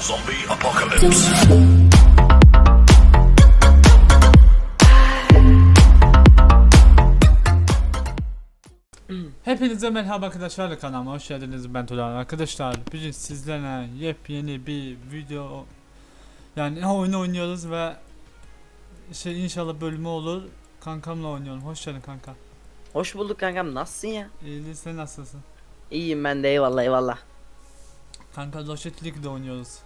Zombie apocalypse. Hepinize merhaba arkadaşlar kanalıma hoş geldiniz. Ben Turan. Arkadaşlar bugün sizlerle yepyeni bir video yani oyun oynuyoruz ve şey inşallah bölümü olur. Kankamla oynuyorum. Hoş geldin kanka. Hoş bulduk kankam. Nasılsın ya? İyilik sen nasılsın? İyiyim ben de. Eyvallah eyvallah. kanka Rocket League'de oynuyoruz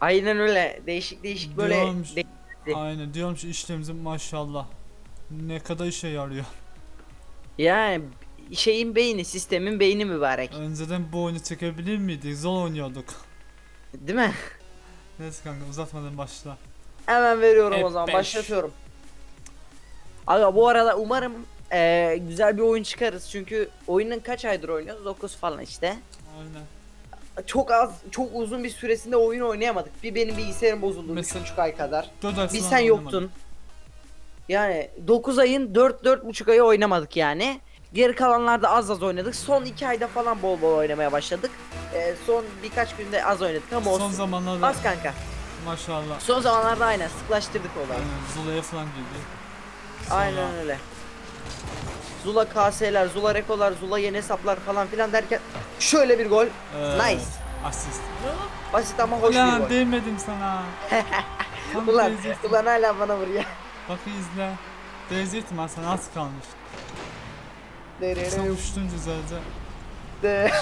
Aynen öyle. Değişik değişik böyle de- de- aynen diyorum şu işlemizin maşallah. Ne kadar işe yarıyor. Yani şeyin beyni sistemin beyni mübarek. Önceden bu oyunu çekebilir miydik? Zor oynuyorduk. Değil mi? neyse kanka uzatmadan başla. Hemen veriyorum o F5. zaman başlatıyorum. Aga bu arada umarım eee, güzel bir oyun çıkarız. Çünkü oyunun kaç aydır oynuyoruz? 9 falan işte. aynen Çok az çok uzun bir süresinde oyun oynayamadık. Bir benim bilgisayarım bozuldu Mesela- 3,5 ay kadar. Bir sen oynamadım. yoktun. Yani 9 ayın 4 4,5 ayı oynamadık yani. Geri kalanlarda az az oynadık. Son 2 ayda falan bol bol oynamaya başladık. Ee, son birkaç günde az oynadık ama son olsun. zamanlarda Az kanka. maşallah Son zamanlarda aynen sıklaştırdık olayı. Aynen Zula'ya falan girdi. Aynen öyle. Zula KS'ler, Zula Reko'lar, Zula yeni hesaplar falan filan derken şöyle bir gol. Ee, Nice. Asist. Basit ama hoş bir Ulan gol. değmedim sana. Tam Ulan, değecektim. ulan hala bana vuruyor. Bak izle. Değecektim ha sana az kalmış. Sen uçtun güzelce.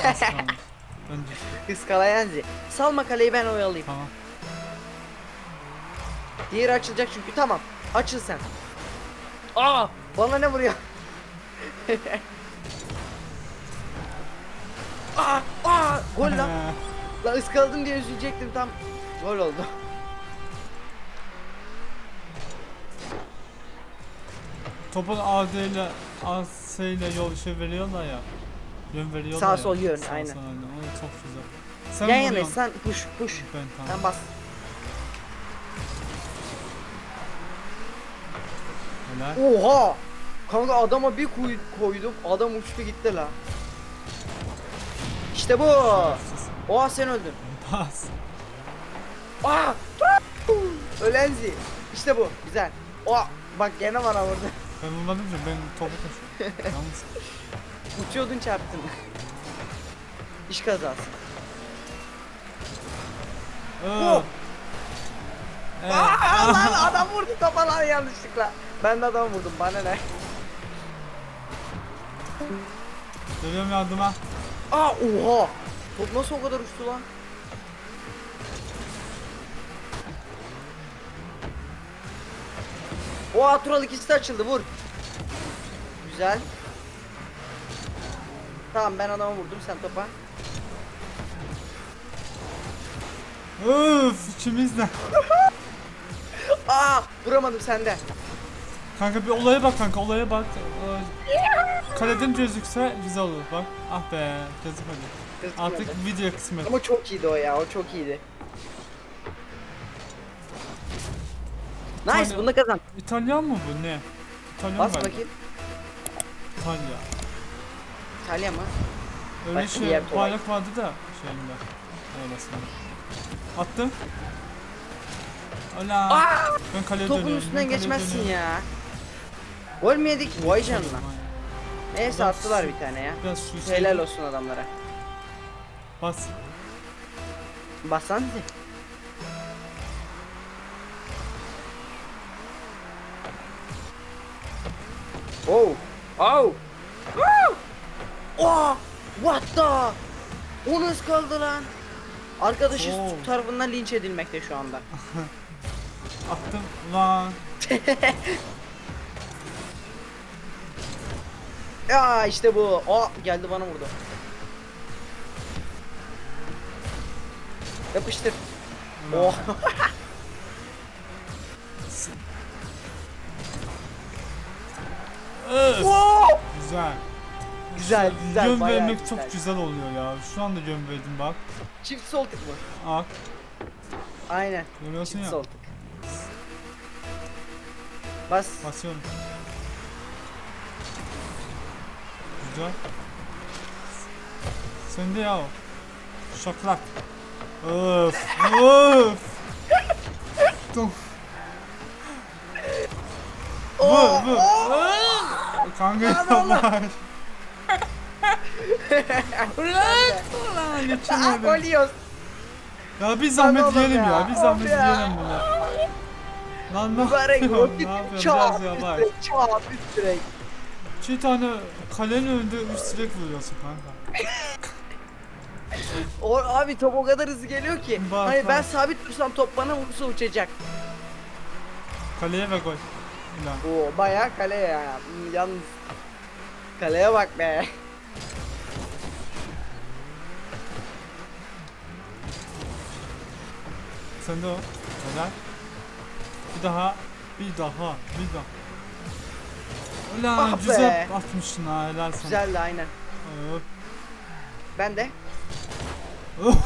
Az kalmış. Önce. Iskalayanzi. Salma kaleyi ben oyalayayım. Tamam. Diğeri açılacak çünkü tamam. Açıl sen. Aa, bana ne vuruyor? aa, aa, gol lan. Lan ıskaladım diye üzülecektim tam. Gol oldu. Topun AD ile AS ile yol şey veriyorlar ya. Yön veriyorlar Sağ ya. sol yön, Sağ aynen. sol aynen. O çok güzel. Sen Yan yana vuruyorsun. sen push push. Ben tamam. Sen bas. Helal. Oha! Kanka adama bir koy- koydum. Adam uçtu gitti la. İşte bu. Oha sen öldün. Bas. Aa! Ölenzi. İşte bu. Güzel. Oha! Bak gene bana vurdu. Ben vurmadım ki ben topu taşıyorum. Yalnız. Uçuyordun çarptın. İş kazası. Ee, Evet. Aa, lan adam vurdu lan yanlışlıkla. Ben de adam vurdum bana ne? Geliyorum yardıma. Aa oha! Top nasıl o kadar uçtu lan? Oha Tural ikisi de açıldı vur. Güzel. Tamam ben adama vurdum sen topa. Öf ikimiz de. Aa vuramadım sende. Kanka bir olaya bak kanka olaya bak. Ee, Kaleden gözükse güzel olur bak. Ah be gözükmedi. Gözükmedi. Artık video kısmı. Ama çok iyiydi o ya o çok iyiydi. Nice İtalya- bunu kazan. İtalyan mı bu ne? İtalyan Bas galiba. bakayım. İtalya. İtalya mı? Öyle Bak, şey bayrak vardı da şeyinde. Öylesine. Attım. Ola. Aa! Ben kaleye Topun dönüyorum. üstünden geçmezsin dönüyorum. ya. Gol mü yedik? Vay canına. Neyse Adam attılar su- bir tane ya. Biraz su şey- Helal olsun adamlara. Bas. Basan. Oh. Oh. Woo! Oh. What the? O nasıl kaldı lan? Arkadaşı Oh. tarafından linç edilmekte şu anda. Attım. Lan. Ya işte bu. O geldi bana vurdu. Yapıştır. Oh. Öf. Oh. Güzel. Güzel güzel. Yön bayağı vermek güzel. çok güzel oluyor ya. Şu anda yön verdim bak. Çift sol tık mı? Ak. Aynen. Görüyorsun Çift ya. sol tık. Bas. Basıyorum. Güzel. Sende ya o. Şaklak. Of of. Dur. Vur vur. Kanka yapma. Ulan ulan geçemedim. Ya bir zahmet yiyelim ya, ya. Bir zahmet yiyelim bunu. Lan ne yapıyorsun? Ne yapıyorsun? Biraz yavaş. direk çap üst direk. İki tane kalenin önünde üst direk vuruyorsun kanka. O, abi top o kadar hızlı geliyor ki. Bak, hani ben sabit dursam top bana vursa uçacak. Kaleye ve gol. Ulan. Oo bayağı kale ya. Hmm, Yalnız kaleye bak be. Sen de o. Helal. Bir daha. Bir daha. Bir daha. Ulan Ah güzel atmışsın ha helal sana. Güzeldi aynen. Öp. Ben de.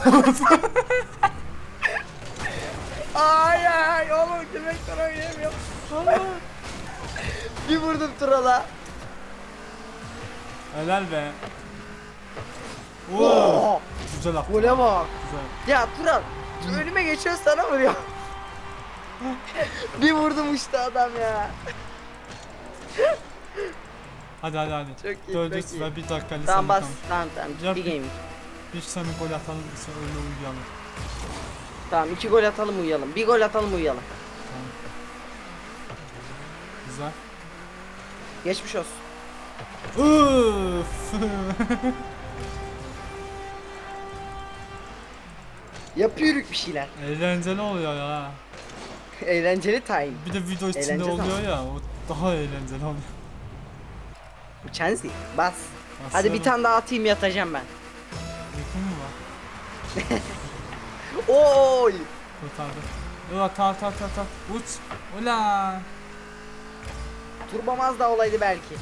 ay ay oğlum demekten oynayamıyorum. bir vurdum Tural'a. helal be. Oo. Oo, Güzel attın. Gole bak. Güzel. Ya Tural önüme geçiyor sana vuruyor. bir vurdum uçtu adam ya. Hadi hadi hadi. Çok iyi, Dördüncü çok iyi. bir dakika lisanı Tamam bas kalmış. tamam tamam Yap. bir game. Bir sana gol atalım sonra öyle uyuyalım. Tamam iki gol atalım uyuyalım. Bir gol atalım uyuyalım. Güzel. Geçmiş olsun. Üf. Yapıyoruz bir şeyler. Eğlenceli oluyor ya. Eğlenceli time. Bir de video içinde Eğlence oluyor ya. O daha eğlenceli oluyor. Chansi. Bas. Hadi bir tane daha atayım yatacağım ben. Yakın mı var? Oy. Kurtardı. Evet ta ta ta ta. Uç. Ulan. Turbamaz da olaydı belki.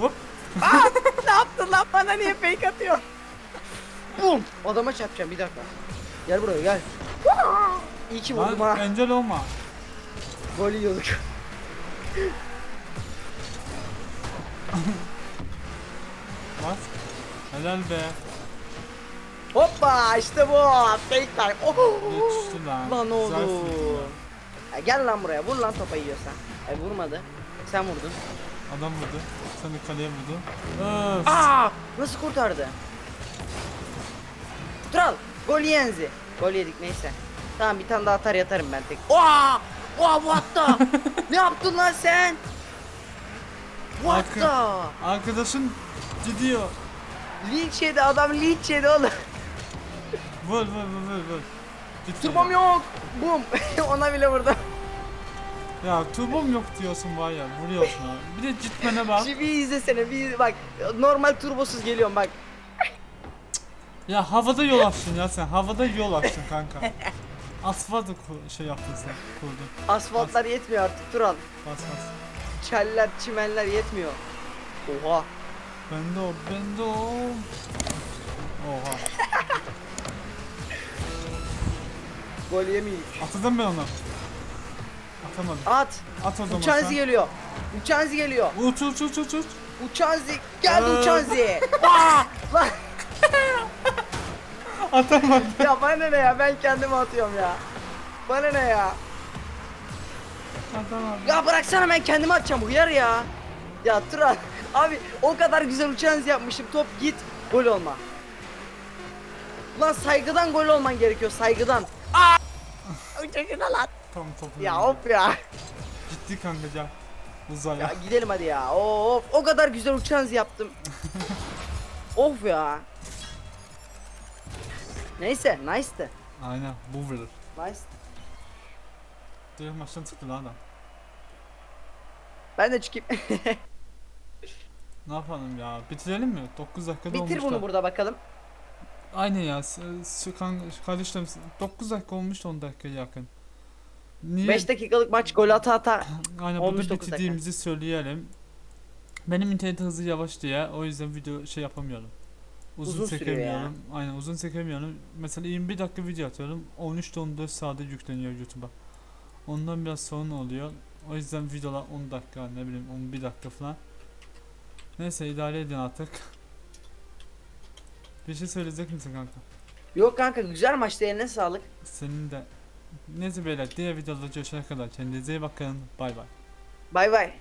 Hop. ne yaptın lan bana niye fake atıyor? Bum. Adama çarpacağım bir dakika. Gel buraya gel. İyi ki vurdum Lan ha. encel olma. Gol yiyorduk. Bas. Helal be. Hoppa işte bu. Fake time. Oh. Yetişti lan. Lan Güzel oğlum. vurdu. Ya gel lan buraya. Vur lan topa yiyorsan. Ay vurmadı. Sen vurdun. Adam vurdu. Sen de kaleye vurdu. Öf. Aa! Nasıl kurtardı? Tural. Gol yenzi. Gol yedik neyse. Tamam bir tane daha atar yatarım ben tek. Oha! Oha what the? ne yaptın lan sen? What Arka- the? Arkadaşın gidiyor. Linç yedi adam linç yedi oğlum. Vur vur vur vur vur. Git Turbom yok. Bum. Ona bile vurdum. Ya turbom yok diyorsun var ya vuruyorsun ha. Bir de gitmene bak. Şimdi bir izlesene bir bak. Normal turbosuz geliyorum bak. Ya havada yol açtın ya sen. Havada yol açtın kanka. Asfaltı ku- şey yaptın sen. Kurdun. Asfaltlar yetmiyor artık Tural. Bas bas. Çeller, çimenler yetmiyor. Oha. Bende o, bende o. Oha. Gol yemeyiz. Atadım ben onu. Atamadım. At. At o zaman Uçanzi sen. geliyor. Uçanzi geliyor. Uç uç uç uç uç. Uçanzi. Geldi Aa. Uçanzi. Lan Atamadım. ya bana ne ya ben kendimi atıyorum ya. Bana ne ya? Atamadım. Ya bıraksana ben kendimi atacağım uyar ya. Ya Turan abi o kadar güzel Uçanzi yapmışım top git gol olma. Lan saygıdan gol olman gerekiyor saygıdan. Aa! Uçakına lan. Tam topu. Ya of ya. Gitti kanka gel. Uzaya. Ya gidelim hadi ya. Of o kadar güzel Uçanzi yaptım. of ya. Neyse nice'tı. Aynen bu vurur. Nice. Maçtan çıktı lan adam. Ben de çıkayım. Ne yapalım ya? Bitirelim mi? 9 dakikada Bitir olmuşlar. bunu burada bakalım. Aynen ya. s- s- kan- Kardeşlerim 9 dakika olmuş 10 dakika yakın. Niye? 5 dakikalık maç gol ata ata. Aynen olmuş burada dokuz dakika. bitirdiğimizi söyleyelim. Benim internet hızı yavaş diye o yüzden video şey yapamıyorum. Uzun, Uzun sürüyor ya. çekemiyorum. Aynen uzun çekemiyorum. Mesela 21 dakika video atıyorum. 13-14 saate yükleniyor YouTube'a. Ondan biraz sorun oluyor. O yüzden videolar 10 dakika ne bileyim 11 dakika falan. Neyse idare edin artık. Bir şey söyleyecek misin kanka? Yok kanka güzel maçtı eline sağlık. Senin de. Neyse beyler diğer videoda görüşene kadar kendinize iyi bakın. Bay bay. Bay bay.